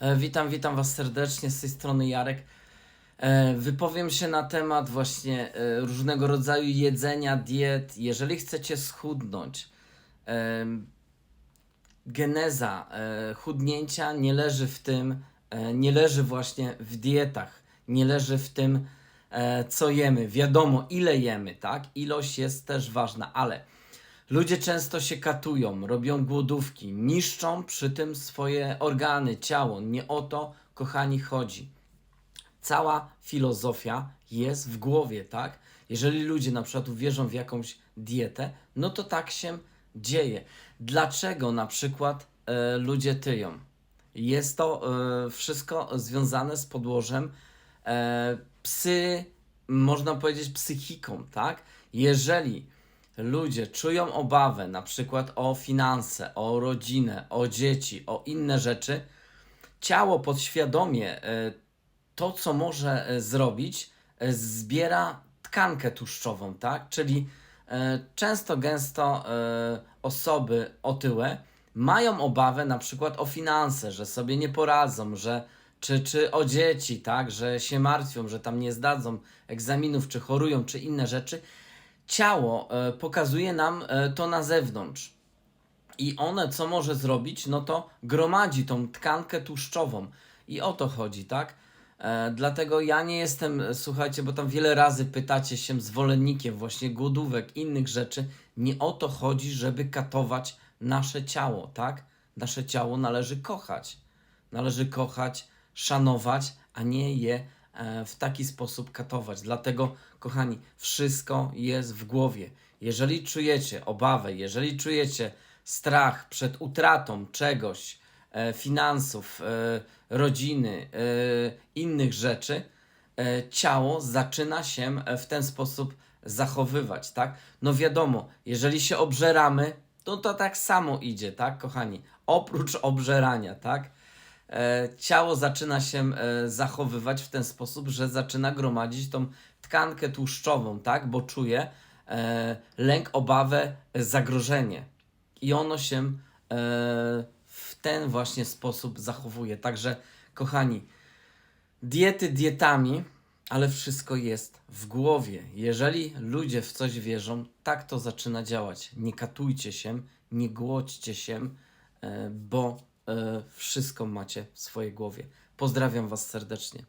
E, Witam, witam Was serdecznie z tej strony Jarek. E, Wypowiem się na temat właśnie e, różnego rodzaju jedzenia, diet. Jeżeli chcecie schudnąć, geneza chudnięcia nie leży w tym, nie leży właśnie w dietach, nie leży w tym, co jemy. Wiadomo, ile jemy, tak? Ilość jest też ważna, ale ludzie często się katują, robią głodówki, niszczą przy tym swoje organy, ciało. Nie o to, kochani, chodzi. Cała filozofia jest w głowie, tak? Jeżeli ludzie na przykład uwierzą w jakąś dietę, no to tak się dzieje. Dlaczego na przykład e, ludzie tyją? Jest to e, wszystko związane z podłożem e, psy, można powiedzieć psychiką, tak? Jeżeli ludzie czują obawę na przykład o finanse, o rodzinę, o dzieci, o inne rzeczy, ciało podświadomie e, to, co może e, zrobić, e, zbiera tkankę tłuszczową, tak? Czyli często, gęsto osoby otyłe mają obawę na przykład o finanse, że sobie nie poradzą, że czy, czy o dzieci, tak, że się martwią, że tam nie zdadzą egzaminów, czy chorują, czy inne rzeczy. Ciało e, pokazuje nam e, to na zewnątrz. I one, co może zrobić, no to gromadzi tą tkankę tłuszczową. I o to chodzi, tak? E, dlatego ja nie jestem, słuchajcie, bo tam wiele razy pytacie się zwolennikiem właśnie głodówek, innych rzeczy. Nie o to chodzi, żeby katować nasze ciało, tak? Nasze ciało należy kochać. Należy kochać, szanować, a nie je w taki sposób katować. Dlatego, kochani, wszystko jest w głowie. Jeżeli czujecie obawę, jeżeli czujecie strach przed utratą czegoś, e, finansów, e, rodziny, e, innych rzeczy, e, ciało zaczyna się e, w ten sposób zachowywać, tak? No wiadomo, jeżeli się obżeramy, to to tak samo idzie, tak, kochani? Oprócz obżerania, tak? E, ciało zaczyna się e, zachowywać w ten sposób, że zaczyna gromadzić tą tkankę tłuszczową, tak? Bo czuje e, lęk, obawę, zagrożenie. I ono się w ten właśnie sposób zachowuje. Także, kochani, diety dietami, ale wszystko jest w głowie. Jeżeli ludzie w coś wierzą, tak to zaczyna działać. Nie katujcie się, nie głodźcie się, bo wszystko macie w swojej głowie. Pozdrawiam Was serdecznie.